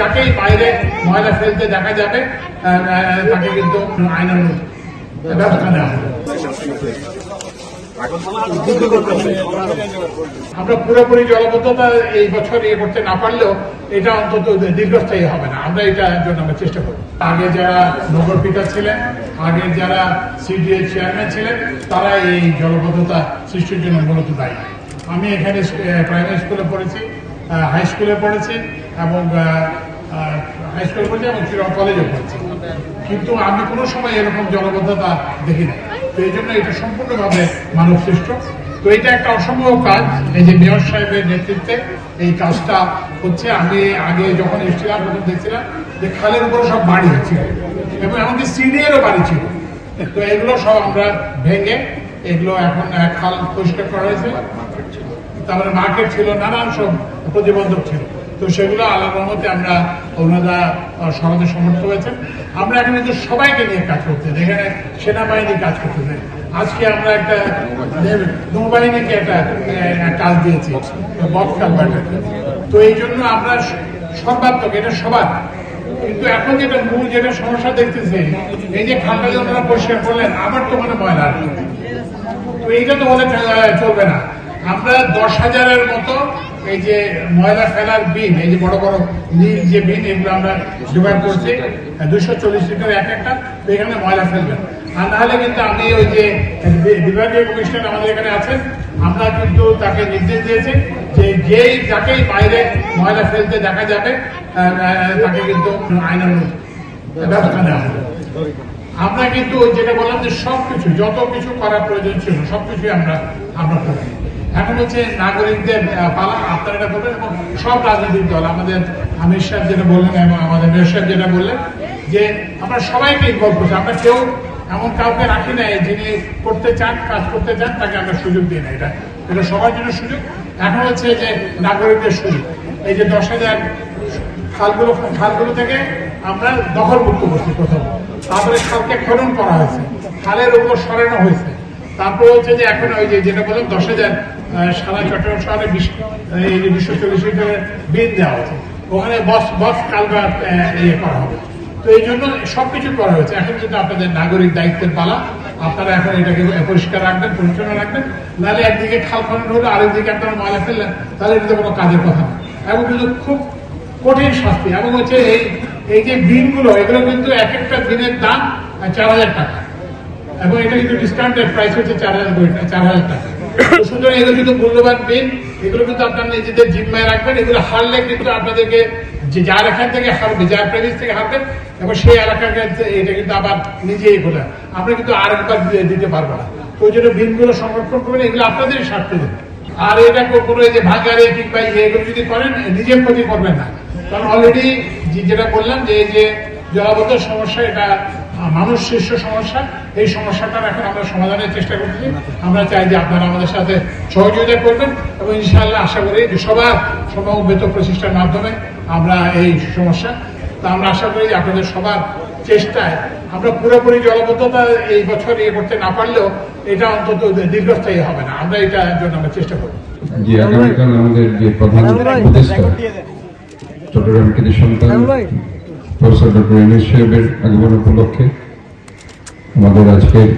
যাকেই বাইরে ময়লা ফেলতে দেখা যাবে তাকে কিন্তু আইনানুগ ব্যবস্থা নেওয়া হবে। আমরা পুরোপুরি জলবদ্ধতা এই বছর ইয়ে করতে না পারলেও এটা অন্তত দীর্ঘস্থায়ী হবে না। আমরা এটার জন্য আমরা চেষ্টা করব। আগে যারা নগর পিতা ছিলেন, আগে যারা সিডিএ চেয়ারম্যান ছিলেন, তারা এই জলবদ্ধতা সৃষ্টির জন্য মূলত দায়ী। আমি এখানে প্রাইমারি স্কুলে পড়েছি হাই স্কুলে পড়েছি এবং হাই পড়েছি এবং শ্রীরাম কলেজে পড়েছি। কিন্তু আমি কোনো সময় এরকম জলবদ্ধতা দেখি না তো এই জন্য এটা সম্পূর্ণভাবে মানব সৃষ্ট তো এটা একটা অসম্ভব কাজ, এই যে মেয়র সাহেবের নেতৃত্বে এই কাজটা হচ্ছে। আমি আগে যখন এসেছিলাম, তখন দেখছিলাম যে খালের উপরে সব বাড়ি ছিল এবং এমনকি সিডিএরও বাড়ি ছিল। তো এগুলো সব আমরা ভেঙে এগুলো এখন খাল পরিষ্কার করা হয়েছে। তারপরে মার্কেট ছিল, নানান সব প্রতিবন্ধক ছিল। তো সেগুলো আল্লাহ রহমতে আমরা ওনারা সমাজে সমর্থ হয়েছে আমরা এখন কিন্তু সবাইকে নিয়ে কাজ করতে এখানে সেনাবাহিনী কাজ করতেছে আজকে আমরা একটা নৌবাহিনীকে একটা কাজ দিয়েছি। বক্স কালভার্টের তো এই জন্য আমরা সর্বাত্মক এটা সবার। কিন্তু এখন যেটা মূল যেটা সমস্যা দেখতেছে এই যে খালটা যে ওনারা পরিষ্কার করলেন আবার তো মানে ময়লা তো এইটা তো বলে চলবে না। আমরা দশ হাজারের মতো এই যে ময়লা ফেলার বিন, এই যে বড় বড় নীল যে বিন, এগুলো আমরা জোগাড় করছি দুশো চল্লিশ লিটার এক একটা এখানে ময়লা ফেলবেন। আর নাহলে কিন্তু আমি ওই যে বিভাগীয় কমিশনার আমাদের এখানে আছেন, আমরা কিন্তু তাকে নির্দেশ দিয়েছি যে যেই যাকেই বাইরে ময়লা ফেলতে দেখা যাবে তাকে কিন্তু আইনানুগ ব্যবস্থা নেওয়া হবে। আমরা কিন্তু যেটা বললাম যে সবকিছু, যত কিছু করার প্রয়োজন ছিল, সবকিছুই আমরা আমরা করি এখন হচ্ছে নাগরিকদের পালা আপনারা এটা করবেন এবং সব রাজনৈতিক দল, আমাদের আমির সাহেব যেটা বললেন এবং আমাদের মেয়র সাহেব যেটা বললেন, যে আমরা সবাইকে ইনভলভ করছি, আমরা কেউ এমন কাউকে রাখি নাই, যিনি করতে চান, কাজ করতে চান, তাকে আমরা সুযোগ দিই না। এটা এটা সবার জন্য সুযোগ। এখন হচ্ছে যে নাগরিকদের সুযোগ। এই যে দশ হাজার খালগুলো খালগুলো থেকে আমরা দখল মুক্ত করছি প্রথম। তারপরে খালকে খনন করা হয়েছে। খালের উপর সরানো হয়েছে। তারপরে হচ্ছে যে এখন ওই যে যেটা বললাম, দশ হাজার সারা চট্টগ্রাম শহরে বিশ, এই যে দুশো চল্লিশ লিটারের বিল দেওয়া হয়েছে। ওখানে বস বস কালভার ইয়ে করা হবে। তো এই জন্য সবকিছু করা হয়েছে। এখন কিন্তু আপনাদের নাগরিক দায়িত্বের পালা। আপনারা এখন এটাকে পরিষ্কার রাখবেন, পরিচ্ছন্ন রাখবেন। নাহলে একদিকে খাল খনন হলো, আরেকদিকে আপনারা ময়লা ফেললেন, তাহলে এটা তো কোনো কাজের কথা না। এবং কিন্তু খুব কঠিন শাস্তি। এবং হচ্ছে এই এই যে বিনগুলো এগুলো কিন্তু এক একটা দিনের দাম চার হাজার টাকা। এবং এটা কিন্তু ডিসকাউন্টেড প্রাইস হচ্ছে চার হাজার কোটি চার হাজার টাকা। সুতরাং এগুলো কিন্তু মূল্যবান বিন এগুলো কিন্তু আপনার নিজেদের জিম্মায় রাখবেন। এগুলো হারলে কিন্তু আপনাদেরকে যে যার এখান থেকে হারবে, যার প্রেমিস থেকে হারবেন এবং সেই এলাকাকে এটা কিন্তু আবার নিজেই বলে আমরা কিন্তু আরেকবার দিয়ে- দিতে পারব না। ওই জন্য বিনগুলো সংরক্ষণ করবেন, এগুলো আপনাদেরই স্বার্থে দেবেন আর এটা কোনো যে ভাগারে কিংবা এগুলো যদি করেন, নিজের ক্ষতি করবেন না। কারণ অলরেডি যেটা বললাম যে যে জলাবদ্ধ সমস্যা এটা মানুষ শীর্ষ সমস্যা। এই সমস্যাটার এখন আমরা সমাধানের চেষ্টা করছি। আমরা চাই যে আপনারা আমাদের সাথে সহযোগিতা করবেন এবং ইনশাআল্লাহ আশা করি যে সবার সমবেত প্রচেষ্টার মাধ্যমে আমরা এই সমস্যা তা আমরা আশা করি যে আপনাদের সবার চেষ্টায় আমরা পুরোপুরি জলবদ্ধতা এই বছর ইয়ে করতে না পারলেও এটা অন্তত দীর্ঘস্থায়ী হবে না। আমরা এটার জন্য আমরা চেষ্টা করব। যে আগামীকাল আমাদের যে প্রধান উপদেষ্টা চট্টগ্রাম কৃতি সন্তান প্রফেসর ডক্টর ইউনুস সাহেবের আগমন উপলক্ষে আমাদের আজকের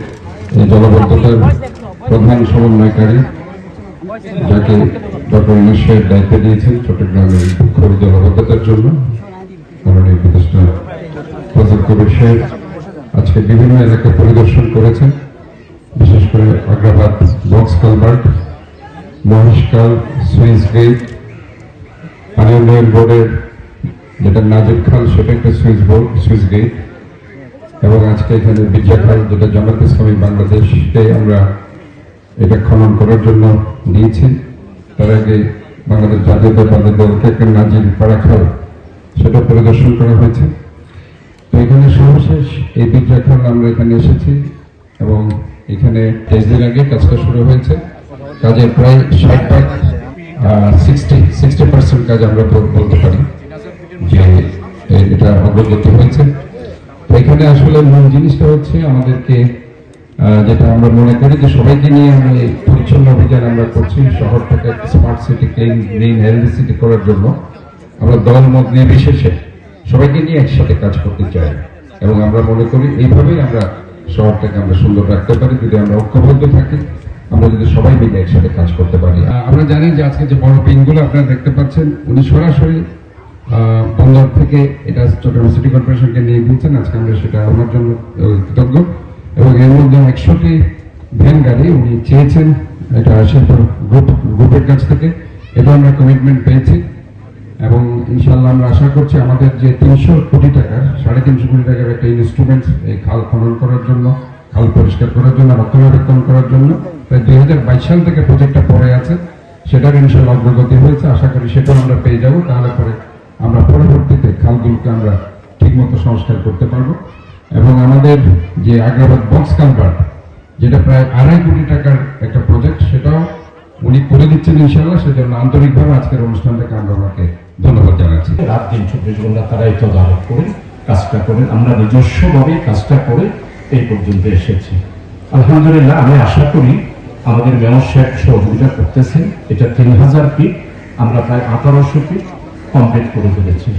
এই জলবদ্ধতার প্রধান সমন্বয়কারী যাকে ডক্টর ইউনুস সাহেব দায়িত্ব দিয়েছেন চট্টগ্রামের দুঃখের জলবদ্ধতার জন্য, মাননীয় উপদেষ্টা ফজল কবির সাহেব আজকে বিভিন্ন এলাকা পরিদর্শন করেছেন, বিশেষ করে আগ্রাবাদ বক্স কালভার্ট, মহেশকাল, সুইস গেট পানি উন্নয়ন বোর্ডের যেটা নাজির খাল সেটা একটা সুইচ বোর্ড সুইচ গেট এবং আজকে এখানে বিদ্যা খাল যেটা জামাত ইসলামী বাংলাদেশকে আমরা এটা খনন করার জন্য দিয়েছি তার আগে বাংলাদেশ জাতীয়তাবাদী দলকে একটা নাজির পাড়া খাল সেটা পরিদর্শন করা হয়েছে। তো এখানে সর্বশেষ এই বিদ্যা খাল আমরা এখানে এসেছি এবং এখানে তেইশ দিন আগে কাজটা শুরু হয়েছে। কাজের প্রায় ষাট ভাগ সিক্সটি সিক্সটি পার্সেন্ট কাজ আমরা বল- বলতে পারি। যে এটা অগ্রগতি হয়েছে। এখানে আসলে মূল জিনিসটা হচ্ছে আমাদেরকে যেটা আমরা মনে করি যে সবাইকে নিয়ে আমরা এই পরিচ্ছন্ন অভিযান আমরা করছি শহরটাকে smart city clean green healthy city করার জন্য। আমরা দল মত নির্বিশেষে সবাইকে নিয়ে একসাথে কাজ করতে চাই। এবং আমরা মনে করি এইভাবেই আমরা শহরটাকে আমরা সুন্দর রাখতে পারি। যদি আমরা ঐক্যবদ্ধ থাকি আমরা যদি সবাই মিলে একসাথে কাজ করতে পারি। আমরা জানি যে আজকে যে বড় পিনগুলো আপনারা দেখতে পাচ্ছেন উনি সরাসরি বন্দর থেকে এটা চট্টগ্রাম সিটি কর্পোরেশনকে নিয়ে দিয়েছেন। আজকে আমরা সেটা আমার জন্য কৃতজ্ঞ। এবং এর মধ্যে একশোটি ভ্যান গাড়ি উনি চেয়েছেন এটা শিল্প গ্রুপ গ্রুপের কাছ থেকে। এটা আমরা কমিটমেন্ট পেয়েছি। এবং ইনশাল্লাহ আমরা আশা করছি আমাদের যে তিনশো কোটি টাকার, সাড়ে তিনশো কোটি টাকার একটা ইনস্ট্রুমেন্ট এই খাল খনন করার জন্য, খাল পরিষ্কার করার জন্য, রক্ষণাবেক্ষণ করার জন্য প্রায় দুই হাজার বাইশ সাল থেকে প্রজেক্টটা পড়ে আছে। সেটার ইনশাল্লাহ অগ্রগতি হয়েছে। আশা করি সেটাও আমরা পেয়ে যাব। তাহলে পরে আমরা পরবর্তীতে খালগুলোকে আমরা ঠিকমতো সংস্কার করতে পারব। এবং আমাদের যে আগ্রাবাদ বক্স কালভার্ট যেটা প্রায় আড়াই কোটি টাকার একটা প্রজেক্ট সেটাও উনি করে দিচ্ছেন ইনশাল্লাহ সেজন্য আন্তরিকভাবে আজকের অনুষ্ঠানটাকে আমরা ওনাকে ধন্যবাদ জানাচ্ছি। রাত দিন চব্বিশ ঘণ্টা তারাই তদারক করে কাজটা করে, আমরা নিজস্বভাবে কাজটা করে এই পর্যন্ত এসেছি। আলহামদুলিল্লাহ, আমি আশা করি আমাদের মেয়র সাহেব সহযোগিতা করতেছেন। এটা তিন হাজার ফিট আমরা প্রায় আঠারোশো ফিট কমপ্লিট করে ফেলেছি।